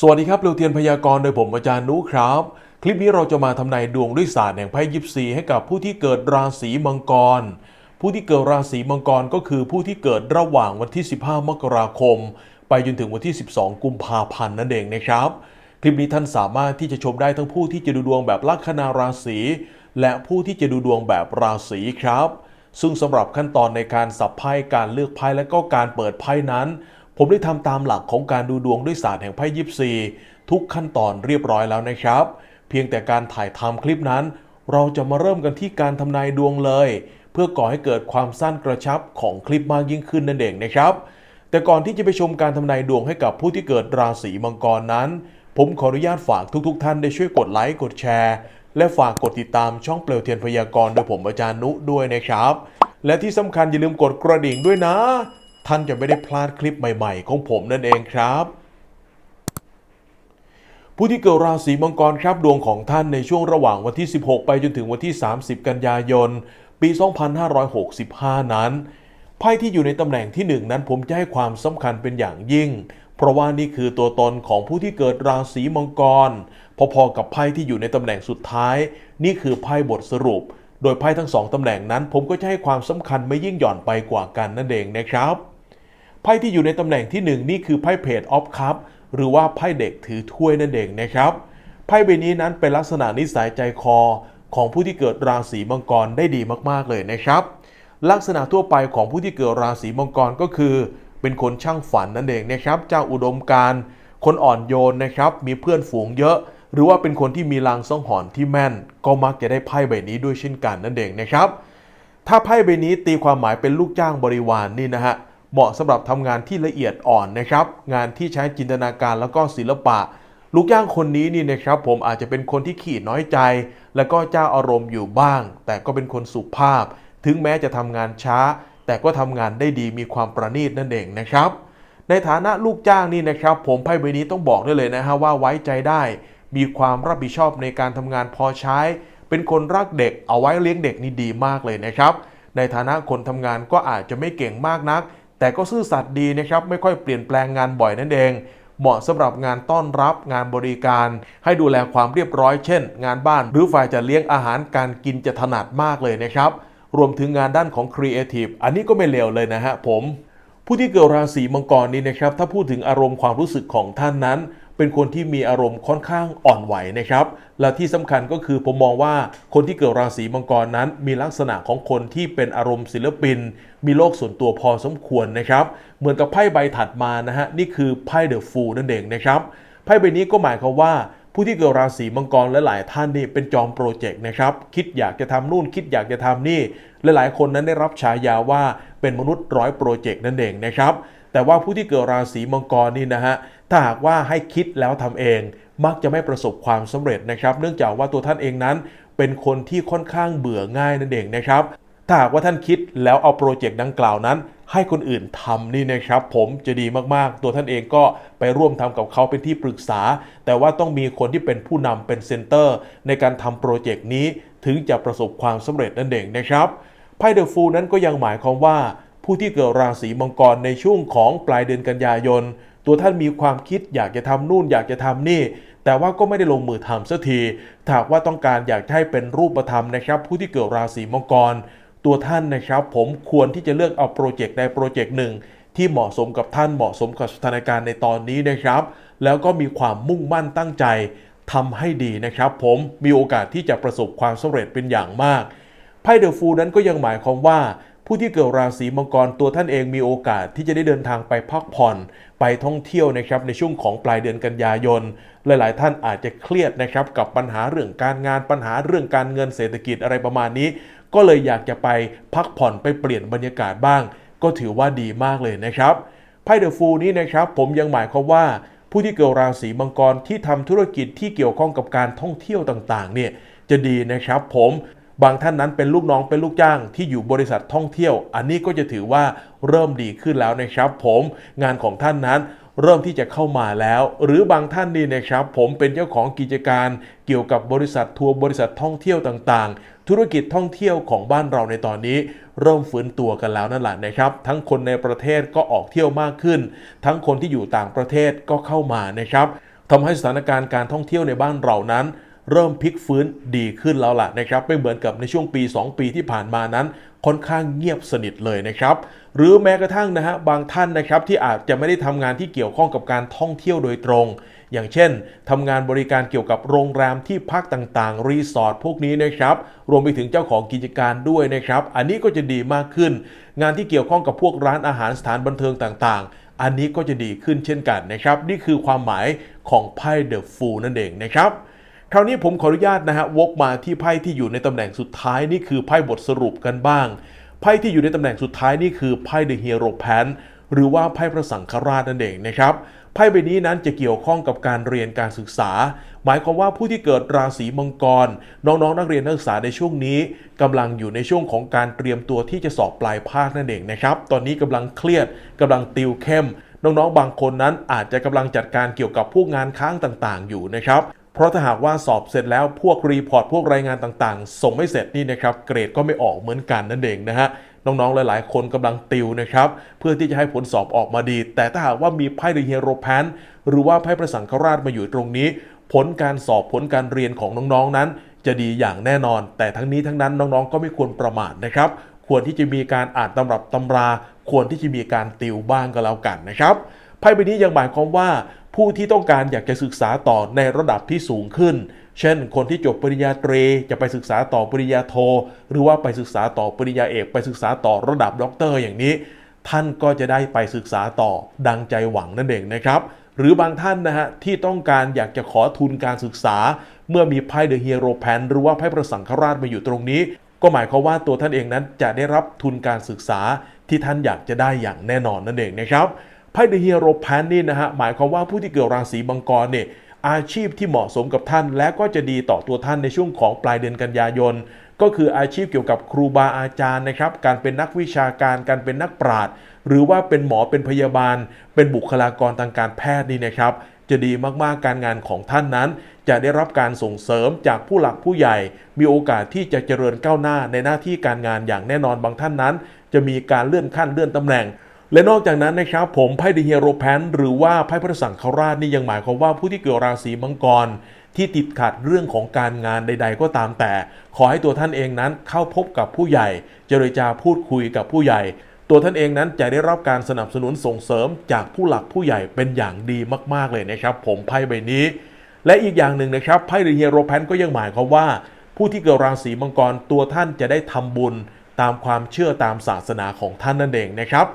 สวัสดีครับเร็วเทียนพยากรณ์โดยผมอาจารย์นุครับ คลิปนี้เราจะมาทำนายดวงด้วยศาสตร์แห่งไพ่ยิปซีให้กับผู้ที่เกิดราศีมังกร ผู้ที่เกิดราศีมังกรก็คือผู้ที่เกิดระหว่างวันที่ 15 มกราคม ไปจนถึงวันที่ 12 กุมภาพันธ์นั่นเองนะครับ คลิปนี้ท่านสามารถที่จะชมได้ทั้งผู้ที่จะดูดวงแบบลัคนาราศีและผู้ที่จะดูดวงแบบราศีครับ ซึ่งสำหรับขั้นตอนในการสับไพ่การเลือกไพ่และก็การเปิดไพ่นั้น ผมได้ทำตามหลักของการดูดวงด้วยศาสตร์แห่งไพ่ยิปซีทุกขั้นตอนเรียบร้อยแล้วนะครับ เพียงแต่การถ่ายทำคลิปนั้น เราจะมาเริ่มกันที่การทำนายดวงเลย เพื่อก่อให้เกิดความสั้นกระชับของคลิปมากยิ่งขึ้นนั่นเองนะครับ แต่ก่อนที่จะไปชมการทำนายดวงให้กับผู้ที่เกิดราศีมังกรนั้น ผมขออนุญาตฝากทุกๆท่านได้ช่วยกดไลค์กดแชร์ และฝากกดติดตามช่องเปลวเทียนพยากรณ์โดยผมอาจารย์นุด้วยนะครับ และที่สำคัญอย่าลืมกดกระดิ่งด้วยนะ ท่านจะไม่ได้พลาดคลิปใหม่ๆ ของผมนั่นเองครับ ผู้ที่เกิดราศีมังกรครับดวงของท่านในช่วงระหว่างวันที่ 16 ไปจนถึงวันที่ 30 กันยายน ปี 2565 นั้นไพ่ที่อยู่ในตำแหน่งที่ 1 นั้นผมจะให้ความสำคัญเป็นอย่างยิ่ง เพราะว่านี่คือตัวตนของผู้ที่เกิดราศีมังกร พอๆกับไพ่ที่อยู่ในตำแหน่งสุดท้าย นี่คือไพ่บทสรุป โดยไพ่ทั้งสองตำแหน่งนั้น ผมก็จะให้ความสำคัญไม่ยิ่งหย่อนไปกว่ากันนั่นเองนะครับ ไพ่ที่อยู่ในตำแหน่งที่ 1 นี่คือไพ่เพจออฟคัพหรือว่าไพ่เด็กถือถ้วยนั่นเองนะครับไพ่ใบนี้นั้นเป็นลักษณะนิสัยใจคอของผู้ที่เกิดราศีมังกรได้ดีมากๆเลยนะครับ ลักษณะทั่วไปของผู้ที่เกิดราศีมังกรก็คือ เป็นคนช่างฝันนั่นเองนะครับเจ้าอุดมการคนอ่อนโยนนะครับ มีเพื่อนฝูงเยอะ หรือว่าเป็นคนที่มีลางสังหรณ์ที่แม่น ก็มักจะได้ไพ่ใบนี้ด้วยเช่นกันนั่นเองนะครับ ถ้าไพ่ใบนี้ตีความหมายเป็นลูกจ้างบริวารนนี่นะฮะ เหมาะสำหรับทำงานที่ละเอียดอ่อนนะครับ งานที่ใช้จินตนาการแล้วก็ศิลปะ ลูกจ้างคนนี้นี่นะครับผมอาจจะเป็นคนที่ขี้น้อยใจ แล้วก็เจ้าอารมณ์อยู่บ้าง แต่ก็เป็นคนสุภาพ ถึงแม้จะทำงานช้า แต่ก็ทำงานได้ดีมีความประณีตนั่นเองนะครับ ในฐานะลูกจ้างนี่นะครับ ผมไพ่ใบนี้ต้องบอกได้เลยนะฮะว่าไว้ใจได้ มีความรับผิดชอบในการทำงานพอใช้ เป็นคนรักเด็กเอาไว้เลี้ยงเด็กนี่ดีมากเลยนะครับ ในฐานะคนทำงานก็อาจจะไม่เก่งมากนัก แต่ก็ซื่อสัตย์ดีนะครับไม่ค่อยเปลี่ยนแปลงงานบ่อยนั่นเอง เหมาะสำหรับงานต้อนรับงานบริการ ให้ดูแลความเรียบร้อยเช่น งานบ้าน หรือฝ่ายจะเลี้ยงอาหารการกินจะถนัดมากเลยนะครับ รวมถึงงานด้านของครีเอทีฟอันนี้ก็ไม่เลวเลยนะฮะผม ผู้ที่เกิดราศีมังกรนี้นะครับถ้าพูดถึงอารมณ์ความรู้สึกของท่านนั้น เป็นคนที่มีอารมณ์ค่อนข้างอ่อนไหวนะครับ และที่สำคัญก็คือผมมองว่าคนที่เกิดราศีมังกรนั้น มีลักษณะของคนที่เป็นอารมณ์ศิลปิน มีโลกส่วนตัวพอสมควรนะครับ เหมือนกับไพ่ใบถัดมานะฮะนี่คือไพ่เดอะฟูนั่นเองนะครับไพ่ใบนี้ก็หมายความว่าผู้ที่เกิดราศีมังกรและหลายท่านนี่เป็นจอมโปรเจกต์นะครับ คิดอยากจะทำนู่นคิดอยากจะทำนี่และหลายคนนั้นได้รับฉายาว่าเป็นมนุษย์ร้อยโปรเจกต์นั่นเองนะครับ แต่ว่าผู้ที่เกิดราศีมังกรนี่นะฮะ ถ้าหากว่าให้คิดแล้วทำเอง มักจะไม่ประสบความสำเร็จนะครับ เนื่องจากว่าตัวท่านเองนั้น เป็นคนที่ค่อนข้างเบื่อง่ายนั่นเองนะครับถ้าหากว่าท่านคิดแล้วเอาโปรเจกต์ดังกล่าวนั้น ให้คนอื่นทำนี่นะครับ ผมจะดีมากๆ ตัวท่านเองก็ไปร่วมทำกับเขาเป็นที่ปรึกษา แต่ว่าต้องมีคนที่เป็นผู้นำเป็นเซนเตอร์ ในการทำโปรเจกต์นี้ถึงจะประสบความสำเร็จนั่นเองนะครับไพ่เดอะฟูลนั้นก็ยังหมายความว่า ผู้ที่เกิดราศีมังกรในช่วงของปลายเดือนกันยายน ตัวท่านมีความคิดอยากจะทำนู่นอยากจะทำนี่ แต่ว่าก็ไม่ได้ลงมือทำสักทีถ้ากว่าต้องการอยากให้เป็นรูปธรรมนะครับ ผู้ที่เกิดราศีมังกร ตัวท่านนะครับ ผมควรที่จะเลือกเอาโปรเจกต์ใดโปรเจกต์หนึ่งที่เหมาะสมกับท่านเหมาะสมกับสถานการณ์ในตอนนี้นะครับ แล้วก็มีความมุ่งมั่นตั้งใจทำให้ดีนะครับ ผมมีโอกาสที่จะประสบความสำเร็จเป็นอย่างมากไพ่เดอะฟูลนั้นก็ยังหมายความว่า ผู้ที่เกิดราศีมังกรตัวท่านเองมีโอกาสที่จะได้เดินทางไปพักผ่อนไปท่องเที่ยวนะครับในช่วงของปลายเดือนกันยายน หลาย ๆ ท่านอาจจะเครียดนะครับกับปัญหาเรื่องการงานปัญหาเรื่องการเงินเศรษฐกิจอะไรประมาณนี้ ก็เลยอยากจะไปพักผ่อนไปเปลี่ยนบรรยากาศบ้าง ก็ถือว่าดีมากเลยนะครับไพ่เดอะฟูลนี้นะครับผมยังหมายความว่า ผู้ที่เกิดราศีมังกรที่ทำธุรกิจที่เกี่ยวข้องกับการท่องเที่ยวต่าง ๆ เนี่ยจะดีนะครับผม บางท่านนั้นเป็นลูกน้องเป็นลูกจ้างที่อยู่บริษัทท่องเที่ยว อันนี้ก็จะถือว่าเริ่มดีขึ้นแล้วนะครับ ผมงานของท่านนั้นเริ่มที่จะเข้ามาแล้ว หรือบางท่านนี่นะครับ ผมเป็นเจ้าของกิจการเกี่ยวกับบริษัททัวร์บริษัทท่องเที่ยวต่างๆ ธุรกิจท่องเที่ยวของบ้านเราในตอนนี้ เริ่มฟื้นตัวกันแล้วนั่นแหละนะครับ ทั้งคนในประเทศก็ออกเที่ยวมากขึ้น ทั้งคนที่อยู่ต่างประเทศก็เข้ามานะครับทำให้สถานการณ์การท่องเที่ยวในบ้านเรานั้น เริ่มพลิกฟื้นดีขึ้นแล้วล่ะนะครับไม่เหมือนกับในช่วงปี 2 ปีที่ผ่านมานั้นค่อนข้างเงียบสนิทเลยนะครับ หรือแม้กระทั่งนะฮะบางท่านนะครับที่อาจจะไม่ได้ทำงานที่เกี่ยวข้องกับการท่องเที่ยวโดยตรง อย่างเช่นทำงานบริการเกี่ยวกับโรงแรมที่พักต่างๆ รีสอร์ทพวกนี้นะครับรวมไปถึงเจ้าของกิจการด้วยนะครับ อันนี้ก็จะดีมากขึ้น งานที่เกี่ยวข้องกับพวกร้านอาหารสถานบันเทิงต่างๆอันนี้ก็จะดีขึ้นเช่นกันนะครับ นี่คือความหมายของไพ่เดอะฟูนั่นเองนะครับ คราวนี้ผมขออนุญาตนะฮะวกมาที่ไพ่ที่อยู่ในตำแหน่งสุดท้ายนี่คือไพ่บทสรุปกันบ้าง ไพ่ที่อยู่ในตำแหน่งสุดท้ายนี่คือไพ่เดอะฮีโร่แพนหรือว่าไพ่พระสังฆราชนั่นเองนะครับไพ่ใบนี้นั้นจะเกี่ยวข้องกับการเรียนการศึกษา หมายความว่าผู้ที่เกิดราศีมังกร น้องๆ นักเรียนนักศึกษาในช่วงนี้กำลังอยู่ในช่วงของการเตรียมตัวที่จะสอบปลายภาคนั่นเองนะครับตอนนี้กำลังเครียดกำลังติวเข้ม น้องๆ บางคนนั้นอาจจะกำลังจัดการเกี่ยวกับพวกงานค้างต่างๆ อยู่นะครับ เพราะถ้าหากว่าสอบเสร็จแล้วพวกรีพอร์ตพวกรายงานต่างๆ ส่งไม่เสร็จนี่นะครับเกรดก็ไม่ออกเหมือนกันนั่นเองนะฮะน้องๆ หลายๆ คนกำลังติวนะครับ เพื่อที่จะให้ผลสอบออกมาดี แต่ถ้าหากว่ามีไพ่เดอะฮีโรแพนหรือว่าไพ่ประสังฆราชมาอยู่ตรงนี้ ผลการสอบผลการเรียนของน้องๆนั้น จะดีอย่างแน่นอน แต่ทั้งนี้ทั้งนั้นน้องๆ ก็ไม่ควรประมาทนะครับ ควรที่จะมีการอ่านตำรับตำรา ควรที่จะมีการติวบ้างก็แล้วกันนะครับไพ่ใบนี้ยังหมายความว่า ผู้ที่ต้องการอยากจะศึกษาต่อในระดับที่สูงขึ้น เช่น คนที่จบปริญญาตรีจะไปศึกษาต่อปริญญาโท หรือว่าไปศึกษาต่อปริญญาเอก ไปศึกษาต่อระดับด็อกเตอร์อย่างนี้ ท่านก็จะได้ไปศึกษาต่อดังใจหวังนั่นเองนะครับ หรือบางท่านนะฮะที่ต้องการอยากจะขอทุนการศึกษา เมื่อมีไพ่เดอะฮีโร่แพนหรือว่าไพ่ประสังฆราชมาอยู่ตรงนี้ ก็หมายความว่าตัวท่านเองนั้นจะได้รับทุนการศึกษาที่ท่านอยากจะได้อย่างแน่นอนนั่นเองนะครับ ไพ่เดอะฮีโรแพนนี่นะฮะหมายความว่าผู้ที่เกิดราศีมังกรเนี่ยอาชีพที่เหมาะสมกับท่าน และก็จะดีต่อตัวท่านในช่วงของปลายเดือนกันยายน ก็คืออาชีพเกี่ยวกับครูบาอาจารย์นะครับ การเป็นนักวิชาการ การเป็นนักปราชญ์หรือว่าเป็นหมอเป็นพยาบาล เป็นบุคลากรทางการแพทย์นี่นะครับ จะดีมากๆการงานของท่านนั้น จะได้รับการส่งเสริมจากผู้หลักผู้ใหญ่ มีโอกาสที่จะเจริญก้าวหน้าในหน้าที่การงานอย่างแน่นอนบางท่านนั้น จะมีการเลื่อนขั้นเลื่อนตำแหน่ง และนอกจากนั้นนะครับผมไพ่เดอะฮีโรแพนหรือว่าไพ่พระสังฆราชนี่ยังหมายความว่าผู้ที่เกิดราศีมังกรที่ติดขัดเรื่องของการงานใด ๆ ก็ตามแต่ ขอให้ตัวท่านเองนั้นเข้าพบกับผู้ใหญ่ เจรจาพูดคุยกับผู้ใหญ่ ตัวท่านเองนั้นจะได้รับการสนับสนุนส่งเสริมจากผู้หลักผู้ใหญ่เป็นอย่างดีมากๆเลยนะครับ ผมไพ่ใบนี้ และอีกอย่างหนึ่งนะครับไพ่เดอะฮีโรแพนก็ยังหมายความว่า ผู้ที่เกิดราศีมังกรตัวท่านจะได้ทำบุญตามความเชื่อตามศาสนาของท่านนั่นเองนะครับ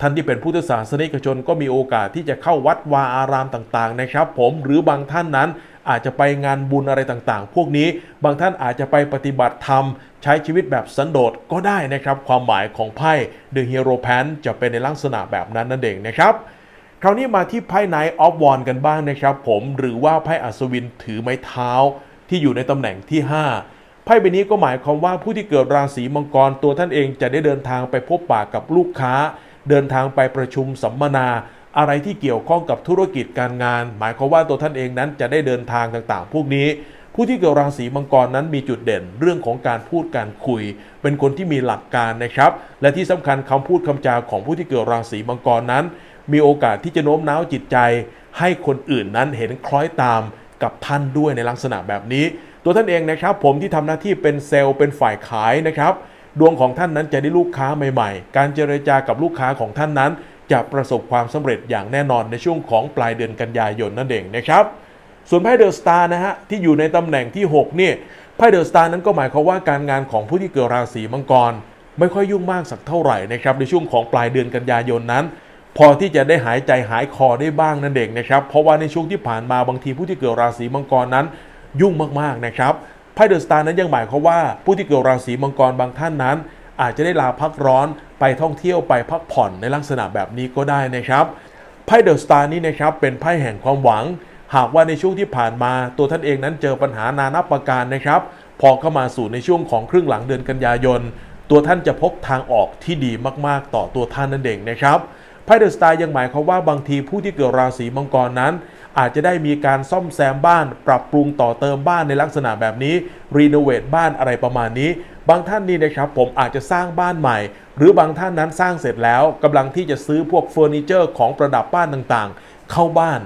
ท่านที่เป็นพุทธศาสนิกชนก็มีโอกาสที่จะเข้าวัดวาอารามต่างๆนะครับ ผมหรือบางท่านนั้นอาจจะไปงานบุญอะไรต่างๆ พวกนี้บางท่านอาจจะไปปฏิบัติธรรม ใช้ชีวิตแบบสันโดษก็ได้นะครับ ความหมายของไพ่ The Hero Pan จะเป็นในลักษณะแบบนั้นนั่นเองนะครับ คราวนี้มาที่ไพ่ไนท์ออฟวอนกันบ้างนะครับ ผมหรือว่าไพ่อัศวินถือไม้เท้า ที่อยู่ในตำแหน่งที่ 5ไพ่ใบนี้ก็หมายความว่าผู้ที่เกิดราศีมังกรตัวท่านเองจะได้เดินทางไปพบปะกับลูกค้า เดินทางไปประชุมสัมมนา อะไรที่เกี่ยวข้องกับธุรกิจการงาน หมายความว่าตัวท่านเองนั้นจะได้เดินทางต่างๆ พวกนี้ ผู้ที่เกิดราศีมังกรนั้นมีจุดเด่นเรื่องของการพูดการคุย เป็นคนที่มีหลักการนะครับ และที่สำคัญคำพูดคำจาของผู้ที่เกิดราศีมังกรนั้น มีโอกาสที่จะโน้มน้าวจิตใจ ให้คนอื่นนั้นเห็นคล้อยตามกับท่านด้วยในลักษณะแบบนี้ ตัวท่านเองนะครับ ผมที่ทำหน้าที่เป็นเซลล์เป็นฝ่ายขายนะครับ ดวงของท่านนั้นจะได้ลูกค้าใหม่ๆ การเจรจากับลูกค้าของท่านนั้น จะประสบความสำเร็จอย่างแน่นอนในช่วงของปลายเดือนกันยายนนั่นเองนะครับ ส่วนไพ่เดอะสตาร์นะฮะที่อยู่ในตำแหน่งที่6เนี่ยไพ่เดอะสตาร์นั้นก็หมายความว่าการงานของผู้ที่เกิดราศีมังกร ไม่ค่อยยุ่งมากสักเท่าไหร่นะครับในช่วงของปลายเดือนกันยายนนั้นพอที่จะได้หายใจหายคอได้บ้างนั่นเองนะครับ เพราะว่าในช่วงที่ผ่านมาบางทีผู้ที่เกิดราศีมังกรนั้น ยุ่งมากๆนะครับ ไพ่เดอะสตาร์นั้นยังหมายความว่าผู้ที่เกิดราศีมังกรบางท่านนั้น อาจจะได้ลาพักร้อนไปท่องเที่ยวไปพักผ่อนในลักษณะแบบนี้ก็ได้นะครับไพ่เดอะสตาร์นี้นะครับเป็นไพ่แห่งความหวัง หากว่าในช่วงที่ผ่านมาตัวท่านเองนั้นเจอปัญหานานับประการนะครับ พอเข้ามาสู่ในช่วงของครึ่งหลังเดือนกันยายน ตัวท่านจะพบทางออกที่ดีมากๆ ต่อตัวท่านนั่นเองนะครับไพ่เดอะสตาร์ยังหมายความว่าบางทีผู้ที่เกิดราศีมังกรนั้น อาจจะได้มีการซ่อมแซมบ้าน ปรับปรุงต่อเติมบ้านในลักษณะแบบนี้ รีโนเวทบ้านอะไรประมาณนี้ บางท่านนี่นะครับผมอาจจะสร้างบ้านใหม่ หรือบางท่านนั้นสร้างเสร็จแล้วกำลังที่จะซื้อพวกเฟอร์นิเจอร์ของประดับบ้านต่างๆ เข้าบ้าน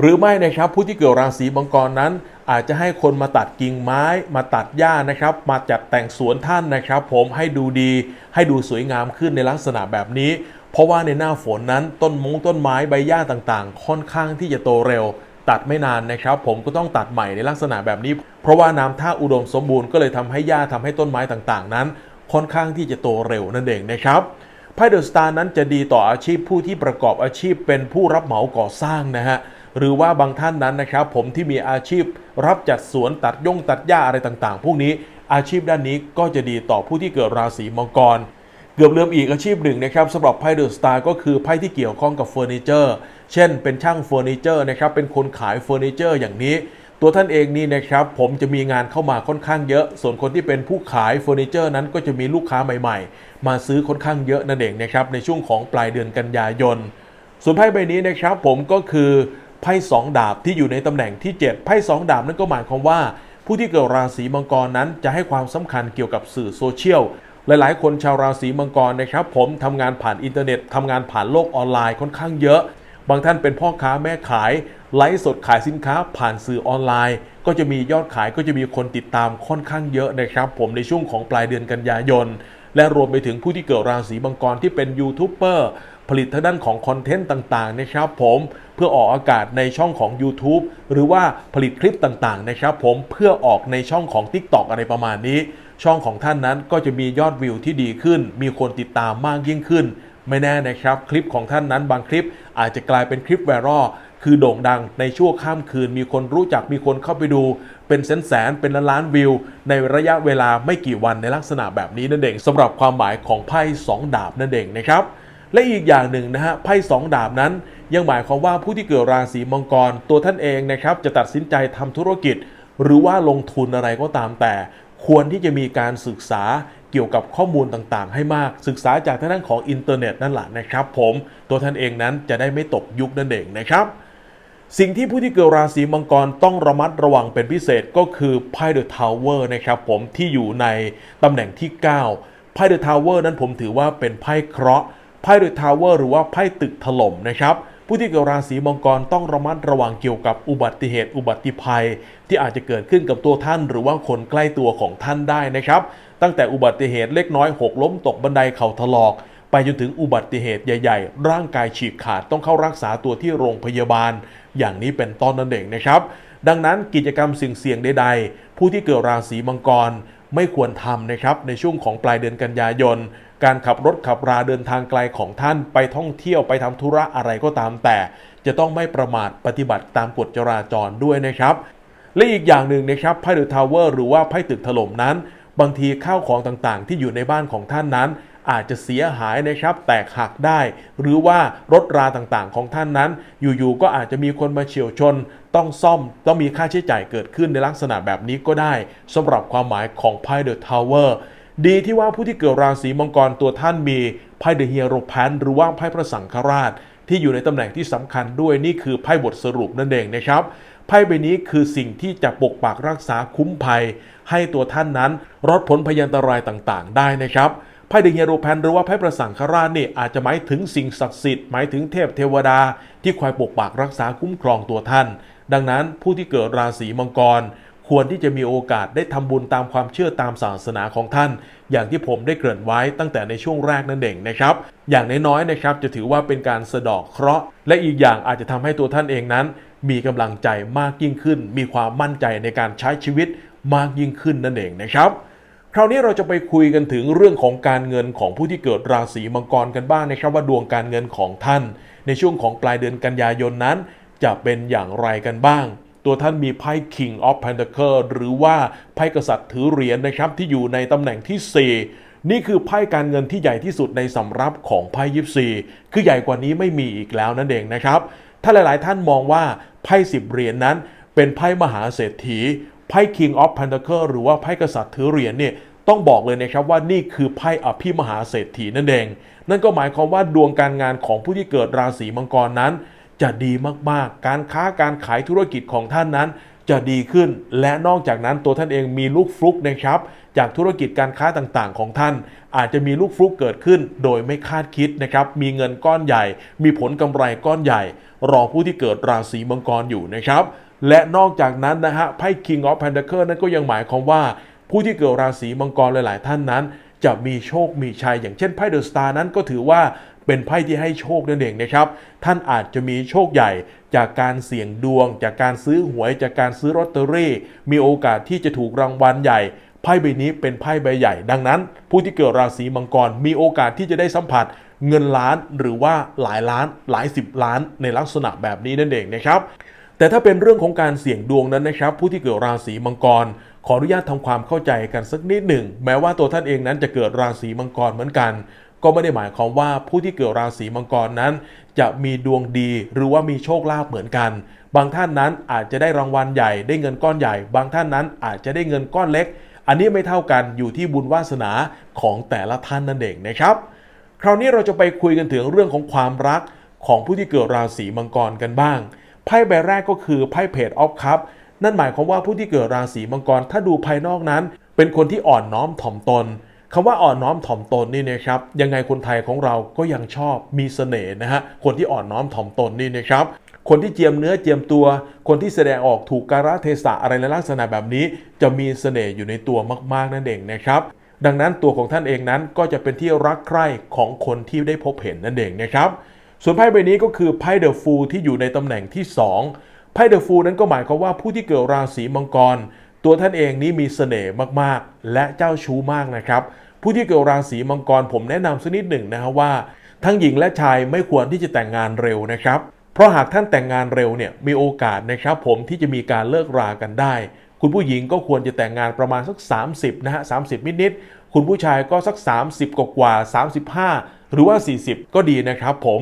หรือไม่นะครับผู้ที่เกิดราศีมังกรนั้น อาจจะให้คนมาตัดกิ่งไม้ มาตัดหญ้านะครับ มาจัดแต่งสวนท่านนะครับ ผมให้ดูดี ให้ดูสวยงามขึ้นในลักษณะแบบนี้ เพราะว่าในหน้าฝนนั้นต้นมงต้นไม้ใบหญ้าต่างๆ ค่อนข้างที่จะโตเร็ว ตัดไม่นานนะครับ ผมก็ต้องตัดใหม่ในลักษณะแบบนี้ เพราะว่าน้ำท่าอุดมสมบูรณ์ก็เลยทำให้หญ้าทำให้ต้นไม้ต่างๆ นั้น ค่อนข้างที่จะโตเร็วนั่นเองนะครับไพ่เดอะสตาร์นั้นจะดีต่ออาชีพผู้ที่ประกอบอาชีพเป็นผู้รับเหมาก่อสร้างนะฮะหรือว่าบางท่านนั้นนะครับผมที่มีอาชีพรับจัดสวนตัดย่งตัดหญ้าอะไรต่างๆ พวกนี้อาชีพด้านนี้ก็จะดีต่อผู้ที่เกิดราศีมังกร เกือบลืมอีกอาชีพหนึ่งนะครับสำหรับไพ่เดอะสตาร์ก็คือไพ่ที่เกี่ยวข้องกับเฟอร์นิเจอร์ เช่น เป็นช่างเฟอร์นิเจอร์นะครับเป็นคนขายเฟอร์นิเจอร์อย่างนี้ ตัวท่านเองนี่นะครับผมจะมีงานเข้ามาค่อนข้างเยอะ ส่วนคนที่เป็นผู้ขายเฟอร์นิเจอร์นั้นก็จะมีลูกค้าใหม่ๆ มาซื้อค่อนข้างเยอะนั่นเองนะครับในช่วงของปลายเดือนกันยายน ส่วนไพ่ใบนี้นะครับผมก็คือไพ่สองดาบที่อยู่ในตำแหน่งที่ 7 ไพ่สองดาบนั่นก็หมายความว่า ผู้ที่เกิดราศีมังกรนั้นจะให้ความสำคัญเกี่ยวกับสื่อโซเชียล หลายๆ คนชาวราศีมังกรนะครับผมทำงานผ่านอินเทอร์เน็ตทำงานผ่านโลกออนไลน์ค่อนข้างเยอะ บางท่านเป็นพ่อค้าแม่ขาย ไลฟ์สดขายสินค้าผ่านสื่อออนไลน์ ก็จะมียอดขายก็จะมีคนติดตามค่อนข้างเยอะนะครับผมในช่วงของปลายเดือนกันยายน และรวมไปถึงผู้ที่เกิดราศีมังกรที่เป็นยูทูบเบอร์ผลิตทางด้านของคอนเทนต์ต่างๆนะครับผมเพื่อออกอากาศในช่องของ YouTube หรือว่าผลิตคลิปต่างๆนะครับผมเพื่อออกในช่องของ TikTok อะไรประมาณนี้ ช่องของท่านนั้นก็จะมียอดวิวที่ดีขึ้น มีคนติดตามมากยิ่งขึ้น ไม่แน่นะครับคลิปของท่านนั้นบางคลิปอาจจะกลายเป็นคลิปไวรัลคือโด่งดังในชั่วข้ามคืน มีคนรู้จักมีคนเข้าไปดู เป็นแสนแสนเป็นล้านล้านวิว ในระยะเวลาไม่กี่วันในลักษณะแบบนี้นั่นเองสำหรับความหมายของไพ่สองดาบนั่นเองนะครับและอีกอย่างหนึ่งนะฮะไพ่สองดาบนั้น ยังหมายความว่าผู้ที่เกิดราศีมังกรตัวท่านเองนะครับจะตัดสินใจทำธุรกิจ หรือว่าลงทุนอะไรก็ตามแต่ ควรที่จะมีการศึกษาเกี่ยวกับข้อมูลต่างๆ ให้มากศึกษาจากทางด้านของอินเทอร์เน็ตนั่นแหละนะครับผมตัวท่านเองนั้นจะได้ไม่ตกยุคนั่นเองนะครับสิ่งที่ผู้ที่เกิดราศีมังกรต้องระมัดระวังเป็นพิเศษก็คือไพ่เดอะทาวเวอร์นะครับผมที่อยู่ในตำแหน่งที่ 9ไพ่เดอะทาวเวอร์นั้นผมถือว่าเป็นไพ่เคราะห์ไพ่เดอะทาวเวอร์หรือว่าไพ่ตึกถล่มนะครับ ผู้ที่เกิดราศีมังกรต้องระมัดระวังเกี่ยวกับอุบัติเหตุ อุบัติภัย ที่อาจจะเกิดขึ้นกับตัวท่าน หรือว่าคนใกล้ตัวของท่านได้นะครับ ตั้งแต่อุบัติเหตุเล็กน้อยหกล้มตกบันไดเข่าถลอก ไปจนถึงอุบัติเหตุใหญ่ ๆ ร่างกายฉีกขาดต้องเข้ารักษาตัวที่โรงพยาบาล อย่างนี้เป็นต้นนั่นเองนะครับ ดังนั้นกิจกรรมเสี่ยงๆใด ๆ ผู้ที่เกิดราศีมังกร ไม่ควรทำนะครับในช่วงของปลายเดือนกันยายน การขับรถขับราเดินทางไกลของท่านไปท่องเที่ยวไปทำธุระอะไรก็ตามแต่ จะต้องไม่ประมาทปฏิบัติตามกฎจราจรด้วยนะครับและอีกอย่างหนึ่งนะครับไพ่เดอะทาวเวอร์หรือว่าไพ่ตึกถล่มนั้น บางทีข้าวของต่างๆ ที่อยู่ในบ้านของท่านนั้น อาจจะเสียหายนะครับ แตกหักได้ หรือว่ารถราต่างๆ ของท่านนั้น อยู่ๆก็อาจจะมีคนมาเฉียวชน ต้องซ่อมต้องมีค่าใช้จ่ายเกิดขึ้นในลักษณะแบบนี้ก็ได้สำหรับความหมายของไพ่เดอะทาวเวอร์ดีที่ว่าผู้ที่เกิดราศีมังกรตัวท่านมีไพ่เดอะเฮียโรแพนหรือว่าไพ่พระสังฆราช ที่อยู่ในตำแหน่งที่สำคัญด้วยนี่คือไพ่บทสรุปนั่นเองนะครับไพ่ใบนี้คือสิ่งที่จะปกปักรักษาคุ้มภัย ให้ตัวท่านนั้นรอดพ้นพยันตรายต่างๆ ได้นะครับ ไพ่เดเยโรแพนหรือว่าไพ่ประสังฆราชนี่ยอาจจะหมายถึงสิ่งศักดิ์สิทธิ์หมายถึงเทพเทวดา ที่คอยปกปักรักษาคุ้มครองตัวท่าน ดังนั้นผู้ที่เกิดราศีมังกร ควรที่จะมีโอกาสได้ทำบุญตามความเชื่อตามศาสนาของท่าน อย่างที่ผมได้เกริ่นไว้ตั้งแต่ในช่วงแรกนั่นเองนะครับ อย่างน้อยๆนะครับจะถือว่าเป็นการสะดอกเคราะห์ และอีกอย่างอาจจะทำให้ตัวท่านเองนั้น มีกำลังใจมากยิ่งขึ้น มีความมั่นใจในการใช้ชีวิตมากยิ่งขึ้นนั่นเองนะครับ คราวนี้เราจะไปคุยกันถึงเรื่องของการเงินของผู้ที่เกิดราศีมังกรกันบ้างนะครับว่าดวงการเงินของท่าน ในช่วงของปลายเดือนกันยายนนั้น จะเป็นอย่างไรกันบ้าง ตัวท่านมีไพ่ King of Pentacle หรือว่าไพ่กษัตริย์ถือเหรียญนะครับที่อยู่ในตำแหน่งที่ 4 นี่คือไพ่การเงินที่ใหญ่ที่สุดในสำรับของไพ่ยิปซีคือใหญ่กว่านี้ไม่มีอีกแล้วนั่นเองนะครับถ้าหลาย ๆ ท่านมองว่าไพ่สิบเหรียญนั้นเป็นไพ่มหาเศรษฐี ไพ่ King of Pentacle หรือว่าไพ่กษัตริย์ถือเหรียญเนี่ยต้องบอกเลยนะครับว่านี่คือไพ่อภิมหาเศรษฐีนั่นเอง นั่นก็หมายความว่าดวงการงานของผู้ที่เกิดราศีมังกรนั้น จะดีมากๆ การค้าการขายธุรกิจของท่านนั้น จะดีขึ้น และนอกจากนั้นตัวท่านเองมีลูกฟลุกนะครับ จากธุรกิจการค้าต่างๆ ของท่าน อาจจะมีลูกฟลุกเกิดขึ้น โดยไม่คาดคิดนะครับ มีเงินก้อนใหญ่ มีผลกำไรก้อนใหญ่ รอผู้ที่เกิดราศีมังกรอยู่นะครับ และนอกจากนั้นนะฮะไพ่ King of Pentacle นั้นก็ยังหมายความว่า ผู้ที่เกิดราศีมังกรหลาย ๆ ท่านนั้น จะมีโชคมีชัย อย่างเช่นไพ่เดอะสตาร์นั้นก็ถือว่าเป็นไพ่ที่ให้โชคนั่นเองนะครับ ท่านอาจจะมีโชคใหญ่จากการเสี่ยงดวง จากการซื้อหวย จากการซื้อลอตเตอรี่ มีโอกาสที่จะถูกรางวัลใหญ่ ไพ่ใบนี้เป็นไพ่ใบใหญ่ ดังนั้น ผู้ที่เกิดราศีมังกรมีโอกาสที่จะได้สัมผัส เงินล้านหรือว่าหลายล้านหลายสิบล้านในลักษณะแบบนี้นั่นเองนะครับ แต่ถ้าเป็นเรื่องของการเสี่ยงดวงนั้นนะครับ ผู้ที่เกิดราศีมังกร ขออนุญาตทำความเข้าใจกันสักนิดหนึ่ง แม้ว่าตัวท่านเองนั้นจะเกิดราศีมังกรเหมือนกัน ก็ไม่ได้หมายความว่าผู้ที่เกิดราศีมังกรนั้น จะมีดวงดีหรือว่ามีโชคลาภเหมือนกัน บางท่านนั้นอาจจะได้รางวัลใหญ่ได้เงินก้อนใหญ่ บางท่านนั้นอาจจะได้เงินก้อนเล็ก อันนี้ไม่เท่ากันอยู่ที่บุญวาสนาของแต่ละท่านนั่นเองนะครับคราวนี้เราจะไปคุยกันถึงเรื่องของความรักของผู้ที่เกิดราศีมังกรกันบ้าง ไพ่ใบแรกก็คือไพ่เพจออฟคัพนั่นหมายความว่าผู้ที่เกิดราศีมังกรถ้าดูภายนอกนั้น เป็นคนที่อ่อนน้อมถ่อมตนคำว่าอ่อนน้อมถ่อมตนนี่นะครับยังไงคนไทยของเราก็ยังชอบมีเสน่ห์นะฮะคนที่อ่อนน้อมถ่อมตนนี่นะครับคนที่เจียมเนื้อเจียมตัว คนที่แสดงออกถูกกาลเทศะอะไรในลักษณะแบบนี้ จะมีเสน่ห์อยู่ในตัวมากๆนั่นเองนะครับดังนั้นตัวของท่านเองนั้นก็จะเป็นที่รักใคร่ของคนที่ได้พบเห็นนั่นเองนะครับ ส่วนไพ่ใบนี้ก็คือไพ่เดอะฟูลที่อยู่ในตำแหน่งที่ 2 ไพ่เดอะฟูลนั้นก็หมายความว่าผู้ที่เกิดราศีมังกร ตัวท่านเองนี้มีเสน่ห์มากๆ และเจ้าชู้มากนะครับ ผู้ที่เกิดราศีมังกรผมแนะนำสักนิดหนึ่งนะฮะว่า ทั้งหญิงและชายไม่ควรที่จะแต่งงานเร็วนะครับ เพราะหากท่านแต่งงานเร็วเนี่ยมีโอกาสนะครับผมที่จะมีการเลิกรากันได้ คุณผู้หญิงก็ควรจะแต่งงานประมาณสัก 30นะฮะ30นิดๆคุณผู้ชายก็สัก 30 กว่ากว่า35 หรือว่า 40 ก็ดีนะครับผม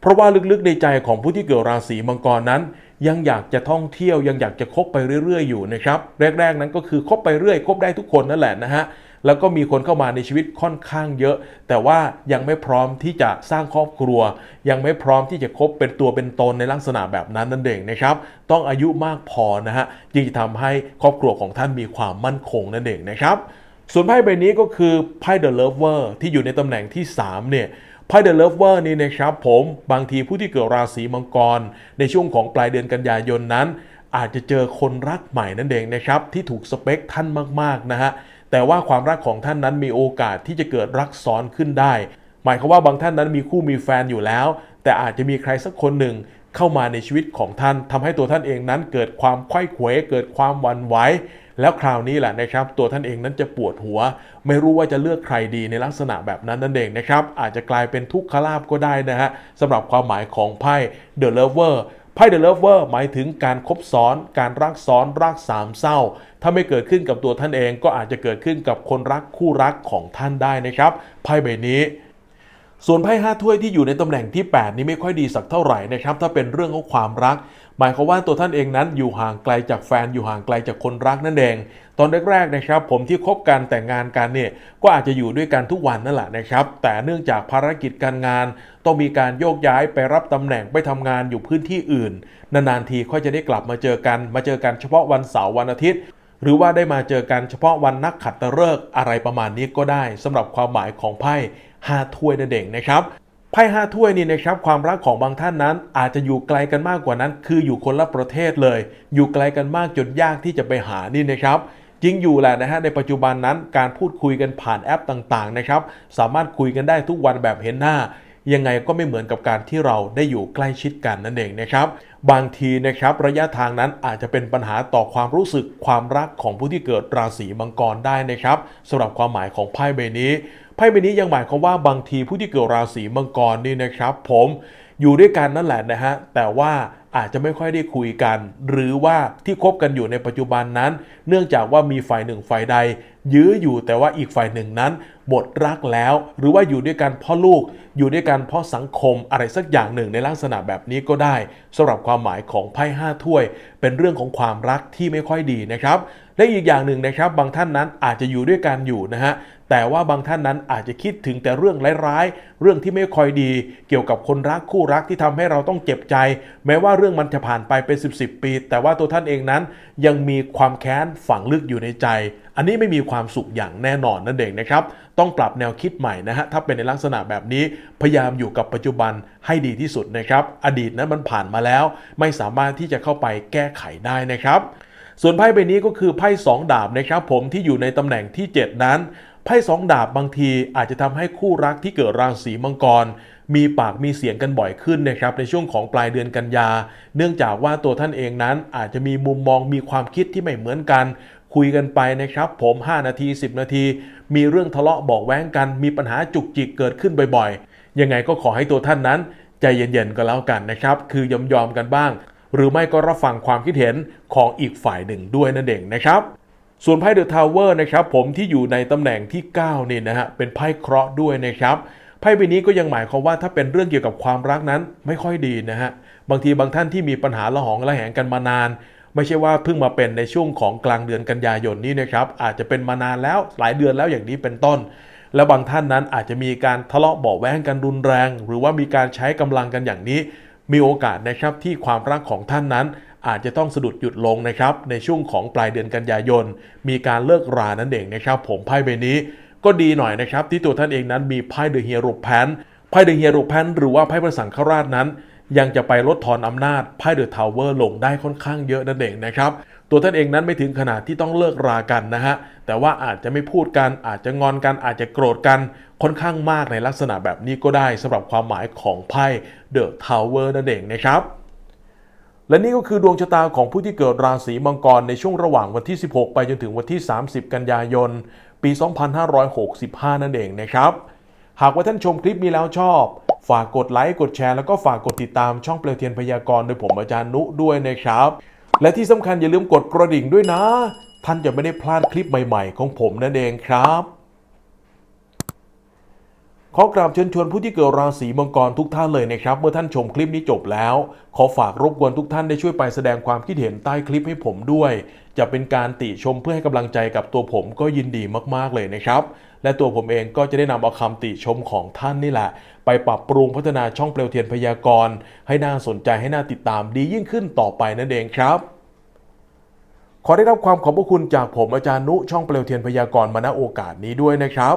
เพราะว่าลึกๆในใจของผู้ที่เกิดราศีมังกรนั้น ยังอยากจะท่องเที่ยวยังอยากจะคบไปเรื่อย ๆ อยู่นะครับแรก ๆ นั้นก็คือคบไปเรื่อยคบได้ทุกคนนั่นแหละนะฮะแล้วก็มีคนเข้ามาในชีวิตค่อนข้างเยอะ แต่ว่ายังไม่พร้อมที่จะสร้างครอบครัว ยังไม่พร้อมที่จะคบเป็นตัวเป็นตนในลักษณะแบบนั้นนั่นเองนะครับ ต้องอายุมากพอนะฮะจึงจะทำให้ครอบครัวของท่านมีความมั่นคงนั่นเองนะครับ ส่วนไพ่ใบนี้ก็คือไพ่ The Lover ที่อยู่ในตำแหน่งที่ 3 เนี่ย ไพ่ The Lover นี่นะครับผมบางทีผู้ที่เกิดราศีมังกร ในช่วงของปลายเดือนกันยายนนั้น อาจจะเจอคนรักใหม่นั่นเองนะครับที่ถูกสเปคท่านมากๆนะฮะแต่ว่าความรักของท่านนั้นมีโอกาสที่จะเกิดรักซ้อนขึ้นได้ หมายความว่าบางท่านนั้นมีคู่มีแฟนอยู่แล้ว แต่อาจจะมีใครสักคนหนึ่งเข้ามาในชีวิตของท่านทำให้ตัวท่านเองนั้นเกิดความไขว้เขวเกิดความวันไหว แล้วคราวนี้แหละนะครับ ตัวท่านเองนั้นจะปวดหัว ไม่รู้ว่าจะเลือกใครดีในลักษณะแบบนั้นนั่นเองนะครับ อาจจะกลายเป็นทุกขลาบก็ได้นะฮะสำหรับความหมายของไพ่ The Lover ไพ่ The Lover หมายถึงการคบซ้อน การรักซ้อนรักสามเศร้า ถ้าไม่เกิดขึ้นกับตัวท่านเองก็อาจจะเกิดขึ้นกับคนรักคู่รักของท่านได้นะครับไพ่ใบนี้ส่วนไพ่ห้าถ้วยที่อยู่ในตำแหน่งที่ 8 นี้ไม่ค่อยดีสักเท่าไหร่นะครับถ้าเป็นเรื่องของความรัก หมายความว่าตัวท่านเองนั้นอยู่ห่างไกลจากแฟนอยู่ห่างไกลจากคนรักนั่นเอง ตอนแรกๆนะครับผมที่คบกันแต่งงานกันเนี่ยก็อาจจะอยู่ด้วยกันทุกวันนั่นแหละนะครับ แต่เนื่องจากภารกิจการงาน ต้องมีการโยกย้ายไปรับตำแหน่งไปทำงานอยู่พื้นที่อื่น นานๆทีค่อยจะได้กลับมาเจอกัน มาเจอกันเฉพาะวันเสาร์วันอาทิตย์หรือว่าได้มาเจอกันเฉพาะวันนักขัตฤกษ์อะไรประมาณนี้ก็ได้สำหรับความหมายของไพ่ห้าถ้วยนั่นเองนะครับ ไพ่ห้าถ้วยนี่นะครับความรักของบางท่านนั้น อาจจะอยู่ไกลกันมากกว่านั้น คืออยู่คนละประเทศเลย อยู่ไกลกันมากจนยากที่จะไปหานี่นะครับจริงอยู่แหละนะฮะในปัจจุบันนั้นการพูดคุยกันผ่านแอปต่างๆนะครับสามารถคุยกันได้ทุกวันแบบเห็นหน้า ยังไงก็ไม่เหมือนกับการที่เราได้อยู่ใกล้ชิดกันนั่นเองนะครับ บางทีนะครับระยะทางนั้นอาจจะเป็นปัญหาต่อความรู้สึกความรักของผู้ที่เกิดราศีมังกรได้นะครับสำหรับความหมายของไพ่ใบนี้ พ่ใบนี้ยังหมายความว่าบางทีผู้ที่เกิดราศีมังกรนี่นะครับ ผมอยู่ด้วยกันนั่นแหละนะฮะแต่ว่าอาจจะไม่ค่อยได้คุยกัน หรือว่าที่คบกันอยู่ในปัจจุบันนั้น เนื่องจากว่ามีฝ่ายหนึ่งฝ่ายใด ยื้ออยู่แต่ว่าอีกฝ่ายหนึ่งนั้นหมดรักแล้ว หรือว่าอยู่ด้วยกันเพ่อลูก อยู่ด้วยกันเพราะสังคมอะไรสักอย่างหนึ่งในลักษณะแบบนี้ก็ได้สำหรับความหมายของไพ่ห้าถ้วย เป็นเรื่องของความรักที่ไม่ค่อยดีนะครับและอีกอย่างหนึ่งนะครับ บางท่านนั้นอาจจะอยู่ด้วยกันอยู่นะฮะ แต่ว่าบางท่านนั้นอาจจะคิดถึงแต่เรื่องร้ายๆ เรื่องที่ไม่ค่อยดี เกี่ยวกับคนรักคู่รักที่ทำให้เราต้องเจ็บใจ แม้ว่าเรื่องมันจะผ่านไปเป็น 10บสปี แต่ว่าตัวท่านเองนั้นยังมีความแค้นฝังลึกอยู่ในใจ อันนี้ไม่มีความสุขอย่างแน่นอนนั่นเองนะครับ ต้องปรับแนวคิดใหม่นะฮะ ถ้าเป็นในลักษณะแบบนี้ พยายามอยู่กับปัจจุบันให้ดีที่สุดนะครับ อดีตนั้นมันผ่านมาแล้ว ไม่สามารถที่จะเข้าไปแก้ไขได้นะครับส่วนไพ่ใบนี้ก็คือไพ่สองดาบนะครับผมที่อยู่ในตำแหน่งที่ 7 นั้น ไพ่สองดาบบางทีอาจจะทำให้คู่รักที่เกิดราศีมังกร มีปากมีเสียงกันบ่อยขึ้นนะครับในช่วงของปลายเดือนกันยา เนื่องจากว่าตัวท่านเองนั้นอาจจะมีมุมมองมีความคิดที่ไม่เหมือนกัน คุยกันไปนะครับ ผม 5 นาที 10 นาที มีเรื่องทะเลาะบอกแว้งกัน มีปัญหาจุกจิกเกิดขึ้นบ่อยๆ ยังไงก็ขอให้ตัวท่านนั้น ใจเย็นๆก็แล้วกันนะครับ คือยอมยอมๆกันบ้าง หรือไม่ก็รับฟังความคิดเห็นของอีกฝ่ายหนึ่งด้วยนั่นเองนะครับ ส่วนไพ่เดอะทาวเวอร์นะครับผมที่อยู่ในตำแหน่งที่9นี่นะฮะเป็นไพ่เคราะห์ด้วยนะครับไพ่ใบนี้ก็ยังหมายความว่าถ้าเป็นเรื่องเกี่ยวกับความรักนั้นไม่ค่อยดีนะฮะบางทีบางท่านที่มีปัญหาละหองละแหงกันมานาน ไม่ใช่ว่าเพิ่งมาเป็นในช่วงของกลางเดือนกันยายนนี้นะครับอาจจะเป็นมานานแล้วหลายเดือนแล้วอย่างนี้เป็นต้น แล้วบางท่านนั้นอาจจะมีการทะเลาะเบาแว้งกันรุนแรง หรือว่ามีการใช้กำลังกันอย่างนี้ มีโอกาสนะครับที่ความรักของท่านนั้น อาจจะต้องสะดุดหยุดลงนะครับในช่วงของปลายเดือนกันยายน มีการเลิกรานั่นเองนะครับ ผมไพ่ใบนี้ก็ดีหน่อยนะครับ ที่ตัวท่านเองนั้นมีไพ่เดอะเฮียโรแพนไพ่เดอะเฮียโรแพนหรือว่าไพ่พระสังฆราชนั้น ยังจะไปลดทอนอำนาจไพ่เดอะทาวเวอร์ลงได้ค่อนข้างเยอะนั่นเองนะครับตัวท่านเองนั้นไม่ถึงขนาดที่ต้องเลิกรากันนะฮะแต่ว่าอาจจะไม่พูดกันอาจจะงอนกันอาจจะโกรธกันค่อนข้างมากในลักษณะแบบนี้ก็ได้สำหรับความหมายของไพ่เดอะทาวเวอร์นั่นเองนะครับ และนี่ก็คือดวงชะตาของผู้ที่เกิดราศีมังกรในช่วงระหว่างวันที่ 16 ไปจนถึงวันที่ 30 กันยายน ปี 2565 นั่นเองนะครับ หากว่าท่านชมคลิปนี้แล้วชอบ ฝากกดไลค์ กดแชร์ แล้วก็ฝากกดติดตามช่องเปลวเทียนพยากรณ์โดยผมอาจารย์นุด้วยนะครับ และที่สำคัญอย่าลืมกดกระดิ่งด้วยนะ ท่านจะไม่ได้พลาดคลิปใหม่ ๆ ของผมนั่นเองครับ ขอกราบเชิญชวนผู้ที่เกิดราศีมังกรทุกท่านเลยนะครับ เมื่อท่านชมคลิปนี้จบแล้ว ขอฝากรบกวนทุกท่านได้ช่วยไปแสดงความคิดเห็นใต้คลิปให้ผมด้วย จะเป็นการติชมเพื่อให้กำลังใจกับตัวผมก็ยินดีมากๆเลยนะครับ และตัวผมเองก็จะได้นำเอาคำติชมของท่านนี่แหละ ไปปรับปรุงพัฒนาช่องเปลวเทียนพยากรณ์ให้น่าสนใจให้น่าติดตามดียิ่งขึ้นต่อไปนั่นเองครับขอได้รับความขอบพระคุณจากผมอาจารย์นุช่องเปลวเทียนพยากรณ์มาณโอกาสนี้ด้วยนะครับ